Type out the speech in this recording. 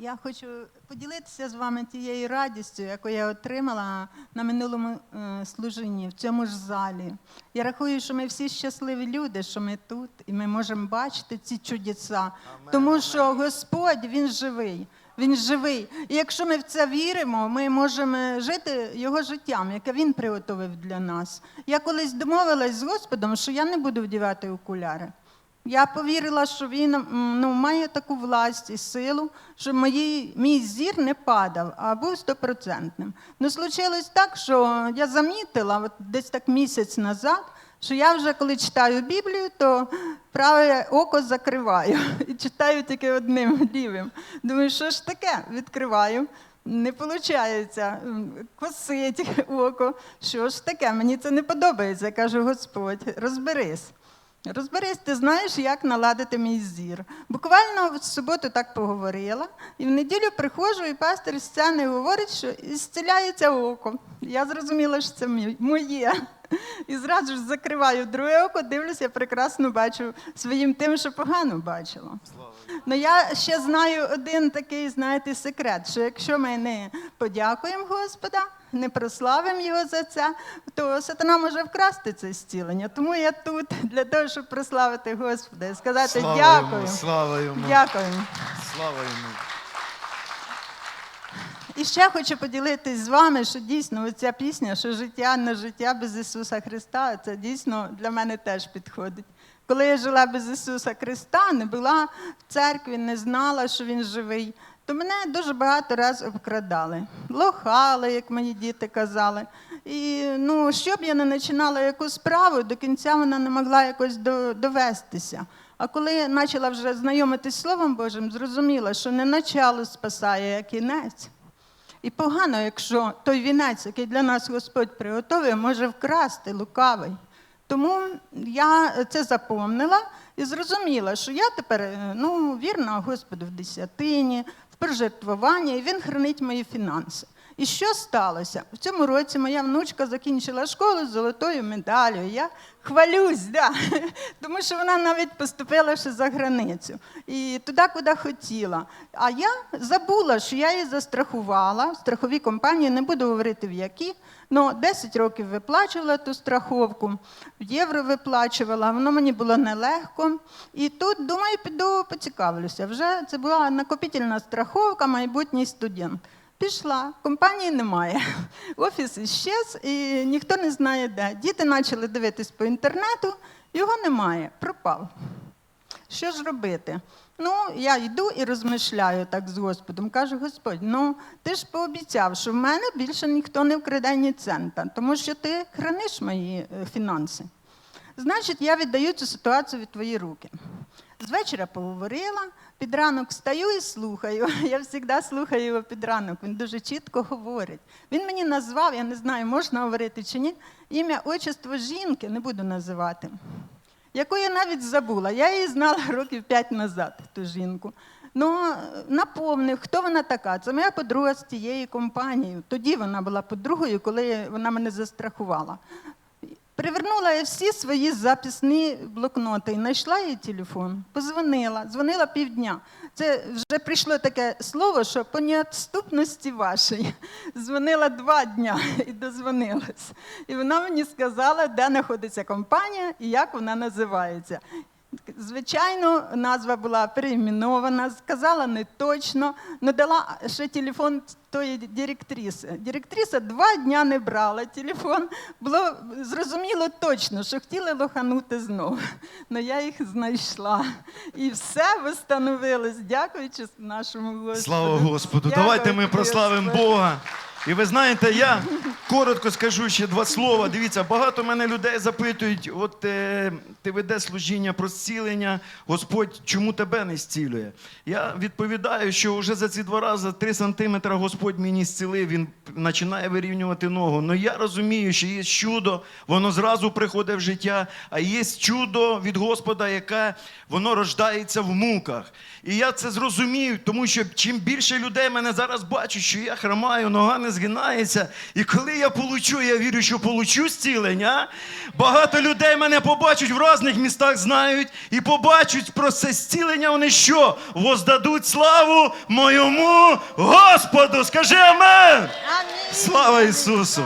я хочу поділитися з вами тією радістю, яку я отримала на минулому е, служінні в цьому ж залі. Я рахую, що ми всі щасливі люди, що ми тут, і ми можемо бачити ці чудеса, тому що Господь Він живий. Він живий. І якщо ми в це віримо, ми можемо жити його життям, яке він приготовив для нас. Я колись домовилась з Господом, що я не буду вдівати окуляри. Я повірила, що він ну, має таку власть і силу, що мої, мій зір не падав, а був стопроцентним. Ну, случилось так, що я замітила от десь так місяць назад, що я вже коли читаю Біблію, то праве око закриваю і читаю тільки одним лівим. Думаю, що ж таке? Відкриваю. Не виходить, косить око. Що ж таке? Мені це не подобається. Я кажу, Господь, розберись. Розберись, ти знаєш, як наладити мій зір. Буквально в суботу так поговорила, і в неділю приходжу, і пастор з сцени говорить, що зціляється око. Я зрозуміла, що це моє. І зразу ж закриваю друге око, дивлюся, я прекрасно бачу своїм тим, що погано бачила. Ну я ще знаю один такий, знаєте, секрет, що якщо ми не подякуємо Господа, не прославимо його за це, то сатана може вкрасти це зцілення. Тому я тут для того, щоб прославити Господа і сказати Слава дякую. Йому, слава йому. Дякую. Слава йому. І ще хочу поділитись з вами, що дійсно оця пісня, що життя на життя без Ісуса Христа, це дійсно для мене теж підходить. Коли я жила без Ісуса Христа, не була в церкві, не знала, що Він живий, то мене дуже багато разів обкрадали. Лохали, як мої діти казали. І ну, що б я не починала якусь справу, до кінця вона не могла якось довестися. А коли я почала вже знайомитись з Словом Божим, зрозуміла, що не начало спасає, а кінець. І погано, якщо той вінець, який для нас Господь приготовив, може вкрасти лукавий. Тому я це запомнила і зрозуміла, що я тепер е, ну, вірна Господу в десятині, в пожертвуванні, і він хранить мої фінанси. І що сталося? В цьому році моя внучка закінчила школу з золотою медаллю. Я хвалюсь, да. тому що вона навіть поступила ще за границю і туди, куди хотіла. А я забула, що я її застрахувала страховій компанії, не буду говорити в які. Ну, 10 років виплачувала ту страховку, в євро виплачувала, воно мені було нелегко. І тут, думаю, піду поцікавлюся. Вже це була накопительна страховка, майбутній студент. Пішла, компанії немає. Офіс іщез, і ніхто не знає де. Діти почали дивитись по інтернету, його немає, пропав. Що ж робити? Ну, я йду і розмишляю так з Господом. Кажу, Господь, ну ти ж пообіцяв, що в мене більше ніхто не вкраде ні цента, тому що ти храниш мої е, фінанси. Значить, я віддаю цю ситуацію від твої руки. З вечора поговорила, під ранок встаю і слухаю. Я завжди слухаю його під ранок, він дуже чітко говорить. Він мені назвав, я не знаю, можна говорити чи ні, ім'я отчество жінки, не буду називати яку я навіть забула. Я її знала років п'ять назад, ту жінку. Ну, напомнив, хто вона така. Це моя подруга з тієї компанії. Тоді вона була подругою, коли вона мене застрахувала. Привернула я всі свої записні блокноти і знайшла її телефон, позвонила, дзвонила півдня. Це вже прийшло таке слово, що по неотступності вашої. Дзвонила два дня і дозвонилась. І вона мені сказала, де знаходиться компанія і як вона називається. Звичайно, назва була переіменована, сказала не точно, але дала ще телефон тої директриси. Директриса два дня не брала телефон. Було зрозуміло точно, що хотіли лоханути знову. Але я їх знайшла. І все встановилось, дякуючи нашому Господу. Слава Господу. Дякую Давайте ми прославимо Господи. Бога. І ви знаєте, я коротко скажу ще два слова. Дивіться, багато мене людей запитують: от е, ти ведеш служіння про зцілення, Господь чому тебе не зцілює? Я відповідаю, що вже за ці два рази три сантиметри Господь мені зцілив, він починає вирівнювати ногу. Ну я розумію, що є чудо, воно зразу приходить в життя, а є чудо від Господа, яке воно рождається в муках. І я це зрозумів, тому що чим більше людей мене зараз бачать, що я хромаю, нога не згинається. І коли я получу, я вірю, що получу зцілення. Багато людей мене побачать в різних містах, знають, і побачать про це зцілення. Вони що? Воздадуть славу моєму Господу. Скажи амен! Слава Ісусу!